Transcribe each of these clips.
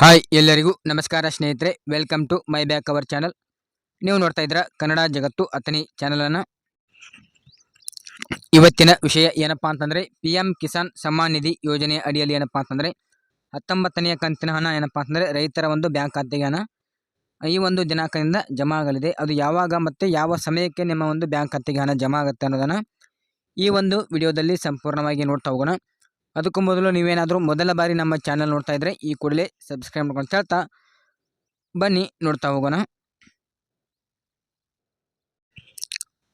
Hi ಎಲ್ಲರಿಗೂ ನಮಸ್ಕಾರ ಸ್ನೇಹಿತರೆ welcome to my back our channel ನೀವು ನೋಡ್ತಾ ಇದ್ದೀರಾ ಕನ್ನಡ ಜಗತ್ತು ಅತನಿ ಚಾನಲನ್ನು ಇವತ್ತಿನ ವಿಷಯ ಏನಪ್ಪಾ ಅಂತಂದರೆ ಪಿ ಎಂ ಕಿಸಾನ್ ಸಮ್ಮಾನ್ ನಿಧಿ ಯೋಜನೆಯ ಅಡಿಯಲ್ಲಿ ಏನಪ್ಪಾ ಅಂತಂದರೆ, ಹತ್ತೊಂಬತ್ತನೆಯ ಕಂತಿನ ಹಣ ಏನಪ್ಪಾ ಅಂತಂದರೆ, ರೈತರ ಒಂದು ಬ್ಯಾಂಕ್ ಖಾತೆಗೆ ಹಣ. ಈ ಒಂದು ದಿನಾಂಕದಿಂದ ಜಮಾ ಆಗಲಿದೆ. ಅದು ಯಾವಾಗ ಮತ್ತು ಯಾವ ಸಮಯಕ್ಕೆ ನಿಮ್ಮ ಒಂದು ಬ್ಯಾಂಕ್ ಖಾತೆಗೆ ಹಣ ಜಮಾ ಆಗುತ್ತೆ ಅನ್ನೋದನ್ನು ಈ ಒಂದು ವಿಡಿಯೋದಲ್ಲಿ ಸಂಪೂರ್ಣವಾಗಿ ನೋಡ್ತಾ ಹೋಗೋಣ. ಅದಕ್ಕೂ ಮೊದಲು ನೀವೇನಾದರೂ ಮೊದಲ ಬಾರಿ ನಮ್ಮ ಚಾನಲ್ ನೋಡ್ತಾ ಇದ್ದರೆ ಈ ಕೂಡಲೇ ಸಬ್ಸ್ಕ್ರೈಬ್ ಮಾಡ್ಕೊಂಡು ಹೇಳ್ತಾ ಬನ್ನಿ, ನೋಡ್ತಾ ಹೋಗೋಣ.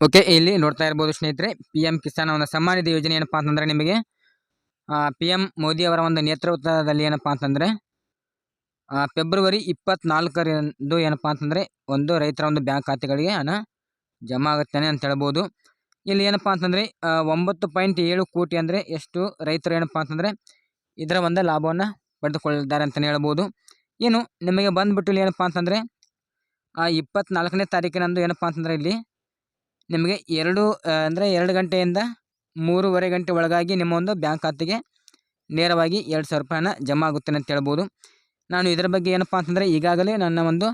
ಓಕೆ ಇಲ್ಲಿ ನೋಡ್ತಾ ಇರ್ಬೋದು ಸ್ನೇಹಿತರೆ ಪಿ ಎಂ ಕಿಸಾನ್ ಒಂದು ಸಮ್ಮಾನ ಯೋಜನೆ ಏನಪ್ಪಾ ಅಂತಂದರೆ ನಿಮಗೆ ಪಿ ಎಂ ಮೋದಿ ಅವರ ಒಂದು ನೇತೃತ್ವದಲ್ಲಿ ಏನಪ್ಪಾ ಅಂತಂದರೆ ಫೆಬ್ರವರಿ ಇಪ್ಪತ್ನಾಲ್ಕರಂದು ಏನಪ್ಪಾ ಅಂತಂದರೆ ಒಂದು ರೈತರ ಒಂದು ಬ್ಯಾಂಕ್ ಖಾತೆಗಳಿಗೆ ಹಣ ಜಮಾ ಆಗುತ್ತಾನೆ ಅಂತ ಹೇಳ್ಬೋದು. ಇಲ್ಲಿ ಏನಪ್ಪಾ ಅಂತಂದರೆ ಒಂಬತ್ತು ಪಾಯಿಂಟ್ ಏಳು ಕೋಟಿ ಅಂದರೆ ಎಷ್ಟು ರೈತರು ಏನಪ್ಪಾ ಅಂತಂದರೆ ಇದರ ಒಂದು ಲಾಭವನ್ನು ಪಡೆದುಕೊಳ್ಳಿದ್ದಾರೆ ಅಂತಲೇ ಹೇಳ್ಬೋದು. ಏನು ನಿಮಗೆ ಬಂದುಬಿಟ್ಟು ಇಲ್ಲಿ ಏನಪ್ಪಾ ಅಂತಂದರೆ ಇಪ್ಪತ್ನಾಲ್ಕನೇ ತಾರೀಕಿನಂದು ಏನಪ್ಪಾ ಅಂತಂದರೆ ಇಲ್ಲಿ ನಿಮಗೆ ಎರಡು ಅಂದರೆ ಎರಡು ಗಂಟೆಯಿಂದ ಮೂರುವರೆ ಗಂಟೆ ಒಳಗಾಗಿ ನಿಮ್ಮ ಒಂದು ಬ್ಯಾಂಕ್ ಖಾತೆಗೆ ನೇರವಾಗಿ ಎರಡು ಸಾವಿರ ರೂಪಾಯಿನ ಜಮಾ ಆಗುತ್ತೆ ಅಂತ ಹೇಳ್ಬೋದು. ನಾನು ಇದರ ಬಗ್ಗೆ ಏನಪ್ಪಾ ಅಂತಂದರೆ ಈಗಾಗಲೇ ನನ್ನ ಒಂದು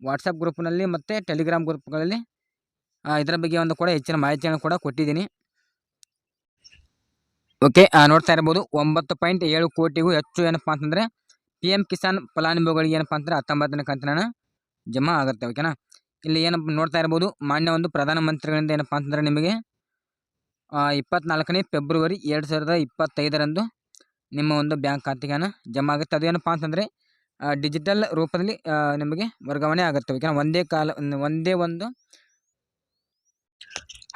ವಾಟ್ಸಪ್ ಗ್ರೂಪ್ನಲ್ಲಿ ಮತ್ತು ಟೆಲಿಗ್ರಾಮ್ ಗ್ರೂಪ್ಗಳಲ್ಲಿ ಇದರ ಬಗ್ಗೆ ಒಂದು ಕೂಡ ಹೆಚ್ಚಿನ ಮಾಹಿತಿಯನ್ನು ಕೂಡ ಕೊಟ್ಟಿದ್ದೀನಿ. ಓಕೆ ನೋಡ್ತಾ ಇರ್ಬೋದು, ಒಂಬತ್ತು ಪಾಯಿಂಟ್ ಏಳು ಕೋಟಿಗೂ ಹೆಚ್ಚು ಏನಪ್ಪ ಅಂತಂದರೆ ಪಿ ಎಂ ಕಿಸಾನ್ ಫಲಾನುಭವಿಗಳಿಗೆ ಏನಪ್ಪ ಅಂತಂದರೆ ಹತ್ತೊಂಬತ್ತನೇ ಕಂತಿನ ಜಮಾ ಆಗುತ್ತೆ ಓಕೆನಾ ಇಲ್ಲಿ ಏನಪ್ಪ ನೋಡ್ತಾ ಇರ್ಬೋದು, ಮಾನ್ಯ ಒಂದು ಪ್ರಧಾನಮಂತ್ರಿಗಳಿಂದ ಏನಪ್ಪ ಅಂತಂದರೆ ನಿಮಗೆ ಇಪ್ಪತ್ನಾಲ್ಕನೇ ಫೆಬ್ರವರಿ ಎರಡು ಸಾವಿರದ ಇಪ್ಪತ್ತೈದರಂದು ನಿಮ್ಮ ಒಂದು ಬ್ಯಾಂಕ್ ಖಾತೆಗೆ ಜಮಾ ಆಗುತ್ತೆ. ಅದು ಏನಪ್ಪ ಅಂತಂದರೆ ಡಿಜಿಟಲ್ ರೂಪದಲ್ಲಿ ನಿಮಗೆ ವರ್ಗಾವಣೆ ಆಗುತ್ತೆ ಓಕೆನಾ ಒಂದೇ ಕಾಲ, ಒಂದೇ ಒಂದು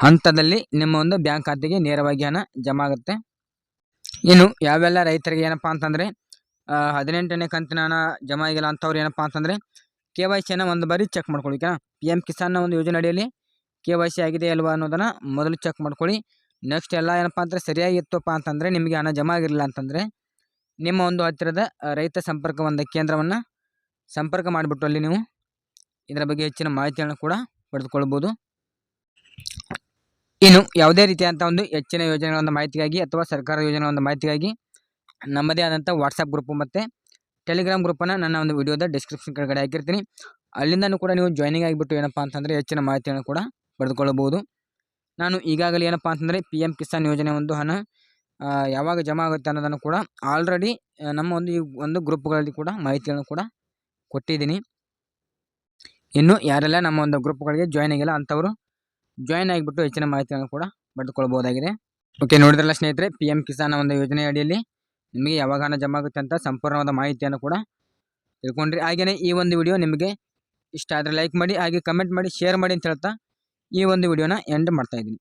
ಹಂತದಲ್ಲಿ ನಿಮ್ಮ ಒಂದು ಬ್ಯಾಂಕ್ ಖಾತೆಗೆ ನೇರವಾಗಿ ಹಣ ಜಮಾ ಆಗುತ್ತೆ ಇನ್ನು ಯಾವೆಲ್ಲ ರೈತರಿಗೆ ಏನಪ್ಪ ಅಂತಂದರೆ ಹದಿನೆಂಟನೇ ಕಂತಿನ ಹಣ ಜಮಾ ಆಗಿಲ್ಲ ಅಂಥವ್ರು ಏನಪ್ಪ ಅಂತಂದರೆ, ಕೆ ವೈ ಸಿಯನ್ನು ಒಂದು ಬಾರಿ ಚೆಕ್ ಮಾಡ್ಕೊಳ್ಳಿ, ಓಕೆನಾ? ಪಿ ಎಂ ಕಿಸಾನ್ನ ಒಂದು ಯೋಜನೆ ಅಡಿಯಲ್ಲಿ ಕೆ ವೈ ಸಿ ಆಗಿದೆ ಅಲ್ವಾ ಅನ್ನೋದನ್ನು ಮೊದಲು ಚೆಕ್ ಮಾಡ್ಕೊಳ್ಳಿ. ನೆಕ್ಸ್ಟ್ ಎಲ್ಲ ಏನಪ್ಪ ಅಂದರೆ ಸರಿಯಾಗಿತ್ತಪ್ಪ ಅಂತಂದರೆ ನಿಮಗೆ ಹಣ ಜಮಾ ಆಗಿರಲಿಲ್ಲ ಅಂತಂದರೆ, ನಿಮ್ಮ ಒಂದು ಹತ್ತಿರದ ರೈತ ಸಂಪರ್ಕ ಒಂದು ಕೇಂದ್ರವನ್ನು ಸಂಪರ್ಕ ಮಾಡಿಬಿಟ್ಟು ಅಲ್ಲಿ ನೀವು ಇದರ ಬಗ್ಗೆ ಹೆಚ್ಚಿನ ಮಾಹಿತಿಯನ್ನು ಕೂಡ ಪಡೆದುಕೊಳ್ಬೋದು. ಇನ್ನು ಯಾವುದೇ ರೀತಿಯಾದಂಥ ಒಂದು ಹೆಚ್ಚಿನ ಯೋಜನೆಗಳ ಒಂದು ಮಾಹಿತಿಗಾಗಿ ಅಥವಾ ಸರ್ಕಾರ ಯೋಜನೆಗಳ ಒಂದು ಮಾಹಿತಿಗಾಗಿ ನಮ್ಮದೇ ಆದಂಥ ವಾಟ್ಸಪ್ ಗ್ರೂಪು ಮತ್ತು ಟೆಲಿಗ್ರಾಮ್ ಗ್ರೂಪನ್ನು ನನ್ನ ಒಂದು ವಿಡಿಯೋದ ಡಿಸ್ಕ್ರಿಪ್ಷನ್ ಕೆಳಗಡೆ ಹಾಕಿರ್ತೀನಿ. ಅಲ್ಲಿಂದನೂ ಕೂಡ ನೀವು ಜಾಯ್ನಿಂಗ್ ಆಗಿಬಿಟ್ಟು ಏನಪ್ಪ ಅಂತಂದರೆ ಹೆಚ್ಚಿನ ಮಾಹಿತಿಯನ್ನು ಕೂಡ ಪಡೆದುಕೊಳ್ಳಬಹುದು. ನಾನು ಈಗಾಗಲೇ ಏನಪ್ಪ ಅಂತಂದರೆ ಪಿ ಎಂ ಕಿಸಾನ್ ಯೋಜನೆ ಒಂದು ಹಣ ಯಾವಾಗ ಜಮಾ ಆಗುತ್ತೆ ಅನ್ನೋದನ್ನು ಕೂಡ ಆಲ್ರೆಡಿ ನಮ್ಮ ಒಂದು ಈ ಒಂದು ಗ್ರೂಪ್ಗಳಲ್ಲಿ ಕೂಡ ಮಾಹಿತಿಯನ್ನು ಕೂಡ ಕೊಟ್ಟಿದ್ದೀನಿ. ಇನ್ನು ಯಾರೆಲ್ಲ ನಮ್ಮ ಒಂದು ಗ್ರೂಪ್ಗಳಿಗೆ ಜಾಯ್ನ್ ಆಗಿಲ್ಲ ಅಂಥವರು ಜಾಯ್ನ್ ಆಗಿಬಿಟ್ಟು ಹೆಚ್ಚಿನ ಮಾಹಿತಿಯನ್ನು ಕೂಡ ಪಡೆದುಕೊಳ್ಬಹುದಾಗಿದೆ. ಓಕೆ ನೋಡಿದ್ರಲ್ಲ ಸ್ನೇಹಿತರೆ ಪಿ ಎಂ ಕಿಸಾನ್ ಒಂದು ಯೋಜನೆ ಅಡಿಯಲ್ಲಿ ನಿಮಗೆ ಯಾವಾಗ ಹಣ ಜಮಾ ಆಗುತ್ತೆ ಅಂತ ಸಂಪೂರ್ಣವಾದ ಮಾಹಿತಿಯನ್ನು ಕೂಡ ತಿಳ್ಕೊಂಡ್ರಿ. ಹಾಗೆಯೇ ಈ ಒಂದು ವಿಡಿಯೋ ನಿಮಗೆ ಇಷ್ಟ ಆದರೆ ಲೈಕ್ ಮಾಡಿ, ಹಾಗೆ ಕಮೆಂಟ್ ಮಾಡಿ ಶೇರ್ ಮಾಡಿ ಅಂತ ಹೇಳ್ತಾ ಈ ಒಂದು ವಿಡಿಯೋನ ಎಂಡ್ ಮಾಡ್ತಾಯಿದ್ದೀನಿ